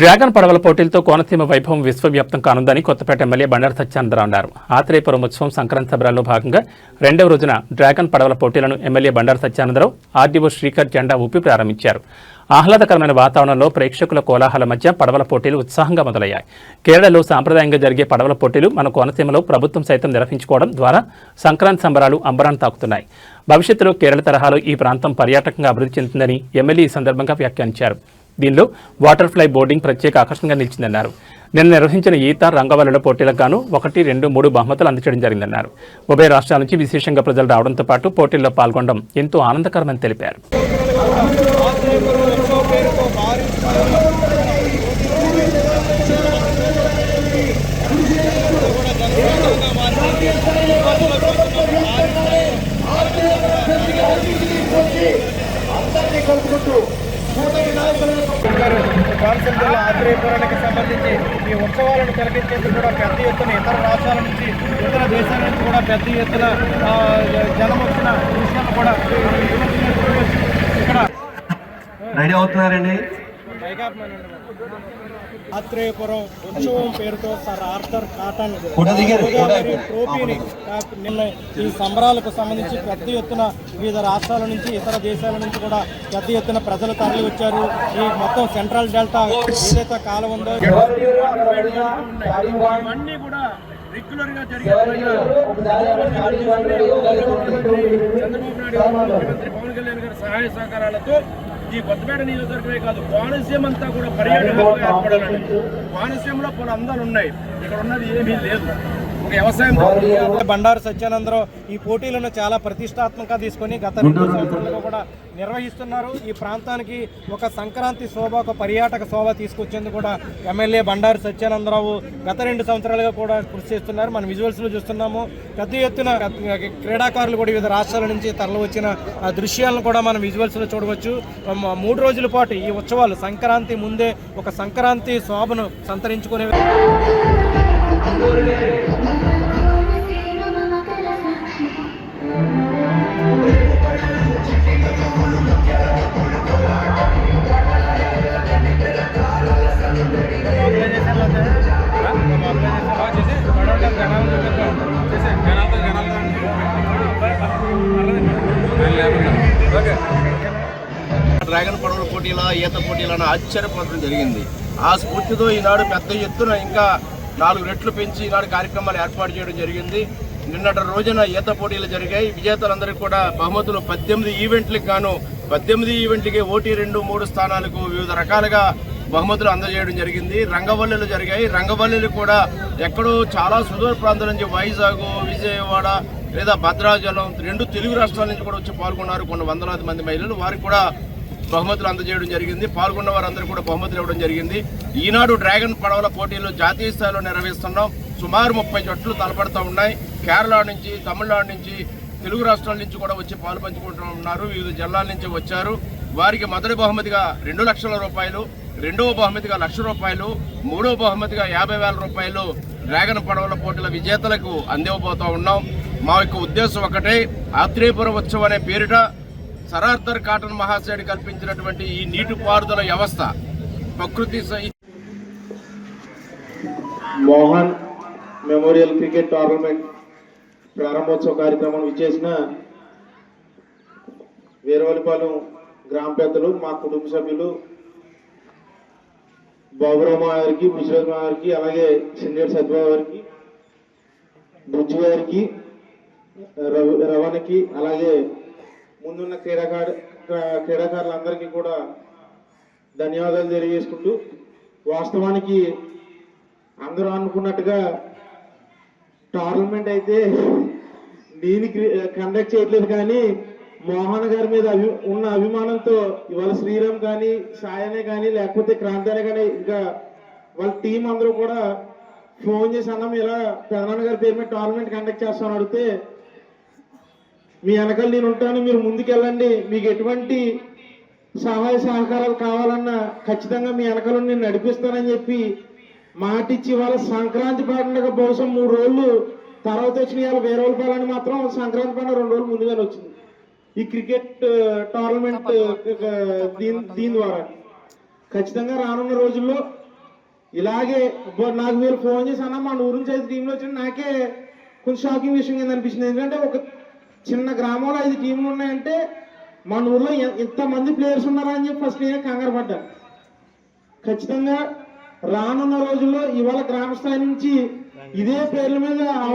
Dragon పడవల పోటీలతో కోనసీమ వైభవం విశ్వవ్యాప్తం కానుందని కొత్తపేట ఎమ్మెల్యే బండారు సత్యానందరావు అన్నారు. ఆత్రేయపురం ఉత్సవం సంక్రాంతి శబరాల్లో భాగంగా రెండవ రోజున డ్రాగన్ పడవల పోటీలను ఎమ్మెల్యే బండారు సత్యానందరావు ఆర్డీఓ శ్రీకర్ జెండా ఊపి ప్రారంభించారు. ఆహ్లాదకరమైన వాతావరణంలో ప్రేక్షకుల కోలాహల మధ్య పడవల పోటీలు ఉత్సాహంగా మొదలయ్యాయి. కేరళలో సాంప్రదాయంగా జరిగే పడవల పోటీలు మన కోనసీమలో ప్రభుత్వం సైతం నిర్వహించుకోవడం ద్వారా సంక్రాంతి సంబరాలు అంబరాన్ని తాకుతున్నాయి. భవిష్యత్తులో కేరళ తరహాలో ఈ ప్రాంతం పర్యాటకంగా అభివృద్ధి చెందుతుందని ఎమ్మెల్యే ఈ సందర్భంగా వ్యాఖ్యానించారు. దీనిలో వాటర్ ఫ్లై బోర్డింగ్ ప్రత్యేక ఆకర్షణగా నిలిచిందన్నారు. నిన్న నిర్వహించిన ఈత రంగవల్లుల పోటీలకు గాను ఒకటి రెండు మూడు బహుమతులు అందించడం జరిగిందన్నారు. ఉభయ రాష్ట్రాల నుంచి విశేషంగా ప్రజలు రావడంతో పాటు పోటీల్లో పాల్గొనడం ఎంతో ఆనందకరమని తెలిపారు. కోనసీమ జిల్లా ఆత్రేయపురానికి సంబంధించి ఈ ఉత్సవాలను తిలకించేందుకు కూడా పెద్ద ఎత్తున ఇతర రాష్ట్రాల నుంచి ఇతర దేశాల నుంచి కూడా పెద్ద ఎత్తున ఆ, జనం వచ్చిన విషయాన్ని కూడా ఇక్కడ రెడీ అవుతున్నారండి. ఆత్రేయపురం ఉత్సవం పేరుతో సర్ ఆర్థర్ కాటన్ గోదావరి ట్రోఫీని నిన్న ఈ సంబరాలకు సంబంధించి పెద్ద ఎత్తున వివిధ రాష్ట్రాల నుంచి ఇతర దేశాల నుంచి కూడా పెద్ద ఎత్తున ప్రజలు తరలి వచ్చారు. ఈ మొత్తం సెంట్రల్ డెల్టా ఏదైతే కాలం ఉందో ఇవన్నీ కూడా రెగ్యులర్గా జరిగే చంద్రబాబు నాయుడు ముఖ్యమంత్రి పవన్ కళ్యాణ్ గారి సహాయ సహకారాలతో ఈ కొత్తపేట నియోజకవర్గమే కాదు కోనసీమ అంతా కూడా పర్యాటకంగా ఏర్పడాలని కోనసీమలో పలు అందాలు ఉన్నాయి. ఇక్కడ ఉన్నది ఏమీ లేదు. వ్యవసాయం బండారు సత్యానందరావు ఈ పోటీలను చాలా ప్రతిష్టాత్మకంగా తీసుకొని గత రెండు సంవత్సరాలుగా కూడా నిర్వహిస్తున్నారు. ఈ ప్రాంతానికి ఒక సంక్రాంతి శోభ ఒక పర్యాటక శోభ తీసుకొచ్చేందుకు కూడా ఎమ్మెల్యే బండారు సత్యానందరావు గత రెండు సంవత్సరాలుగా కూడా కృషి చేస్తున్నారు. మనం విజువల్స్లో చూస్తున్నాము. పెద్ద ఎత్తున క్రీడాకారులు కూడా వివిధ రాష్ట్రాల నుంచి తరలి వచ్చిన ఆ దృశ్యాలను కూడా మనం విజువల్స్లో చూడవచ్చు. మూడు రోజుల పాటు ఈ ఉత్సవాలు సంక్రాంతి ముందే ఒక సంక్రాంతి శోభను సంతరించుకునే డ్రాగన్ పడవల పోటీల ఈత పోటీలను ఆశ్చర్యపోవడం జరిగింది. ఆ స్ఫూర్తితో ఈనాడు పెద్ద ఎత్తున ఇంకా నాలుగు రెట్లు పెంచి ఈనాడు కార్యక్రమాలు ఏర్పాటు చేయడం జరిగింది. నిన్నటి రోజున ఈత పోటీలు జరిగాయి. విజేతలందరికీ కూడా బహుమతులు పద్దెనిమిది ఈవెంట్లకు గాను పద్దెనిమిది ఈవెంట్లకి ఓటీ రెండు మూడు స్థానాలకు వివిధ రకాలుగా బహుమతులు అందజేయడం జరిగింది. రంగవల్లులు జరిగాయి. రంగవల్లులు కూడా ఎక్కడో చాలా సుదూర ప్రాంతాల నుంచి వైజాగ్ విజయవాడ లేదా భద్రాచలం రెండు తెలుగు రాష్ట్రాల నుంచి కూడా వచ్చి పాల్గొన్నారు కొన్ని వందలాది మంది మహిళలు. వారికి కూడా బహుమతులు అందజేయడం జరిగింది. పాల్గొన్న వారందరూ కూడా బహుమతులు ఇవ్వడం జరిగింది. ఈనాడు డ్రాగన్ పడవల పోటీలు జాతీయ స్థాయిలో నిర్వహిస్తున్నాం. సుమారు ముప్పై జట్లు తలపడుతూ ఉన్నాయి. కేరళ నుంచి తమిళనాడు నుంచి తెలుగు రాష్ట్రాల నుంచి కూడా వచ్చి పాలు పంచుకుంటూ ఉన్నారు. వివిధ జిల్లాల నుంచి వచ్చారు. వారికి మొదటి బహుమతిగా రెండు లక్షల రూపాయలు రెండవ బహుమతిగా లక్ష రూపాయలు మూడవ బహుమతిగా యాభై వేల రూపాయలు డ్రాగన్ పడవల పోటీల విజేతలకు అందివ్వబోతా ఉన్నాం. మా యొక్క ఉద్దేశం ఒకటే ఆత్రేయపురం ఉత్సవం అనే పేరిట సరార్థర్ కాటన్ మహాశయుడు కల్పించినటువంటి ఈ నీటిపారుదల వ్యవస్థ ప్రకృతి మోహన్ మెమోరియల్ క్రికెట్ టోర్నమెంట్ ప్రారంభోత్సవ కార్యక్రమం విచ్చేసిన వీరవలిపాలెం గ్రామ పెద్దలు మా కుటుంబ సభ్యులు బాబురామ గారికి బుజ్జిరాజు గారికి అలాగే సింగేట్ సత్యబాబు గారికి బుజ్జి గారికి రవణకి అలాగే ముందున్న క్రీడాకారు క్రీడాకారులందరికీ కూడా ధన్యవాదాలు తెలియజేసుకుంటూ వాస్తవానికి అందరూ అనుకున్నట్టుగా టోర్నమెంట్ అయితే నేను కండక్ట్ చేయట్లేదు కానీ మోహన్ గారి మీద అభి ఉన్న అభిమానంతో ఇవాళ శ్రీరామ్ కానీ సాయనే కానీ లేకపోతే క్రాంతి కానీ ఇంకా వాళ్ళ టీం అందరూ కూడా ఫోన్ చేసి అన్నాం ఇలా పెదనాన్న గారి పేరు మీద టోర్నమెంట్ కండక్ట్ చేస్తామని అడిగితే మీ వెనకాల నేను ఉంటాను మీరు ముందుకెళ్ళండి. మీకు ఎటువంటి సహాయ సహకారాలు కావాలన్నా ఖచ్చితంగా మీ వెనకాల నేను నడిపిస్తానని చెప్పి మాటిచ్చి వాళ్ళ సంక్రాంతి పండుగ బహుశా మూడు రోజులు తర్వాత వచ్చిన ఇవాళ వేరే వాళ్ళ పాలని మాత్రం సంక్రాంతి పండుగ రెండు రోజులు ముందుగానే వచ్చింది. ఈ క్రికెట్ టోర్నమెంట్ దీని దీని ద్వారా. ఖచ్చితంగా రానున్న రోజుల్లో ఇలాగే నాకు మీరు ఫోన్ చేసి అన్న మా ఊరు నుంచి అయితే టీంలో వచ్చిన నాకే కొంచెం షాకింగ్ విషయం కింద అనిపించింది ఎందుకంటే ఒక చిన్న గ్రామంలో ఐదు టీంలు ఉన్నాయంటే మన ఊర్లో ఇంతమంది ప్లేయర్స్ ఉన్నారని అని చెప్పి ఫస్ట్ నేనే కంగారు పడ్డాను ఖచ్చితంగా రానున్న రోజుల్లో ఇవాళ గ్రామ స్థాయి నుంచి ఇదే పేర్ల మీద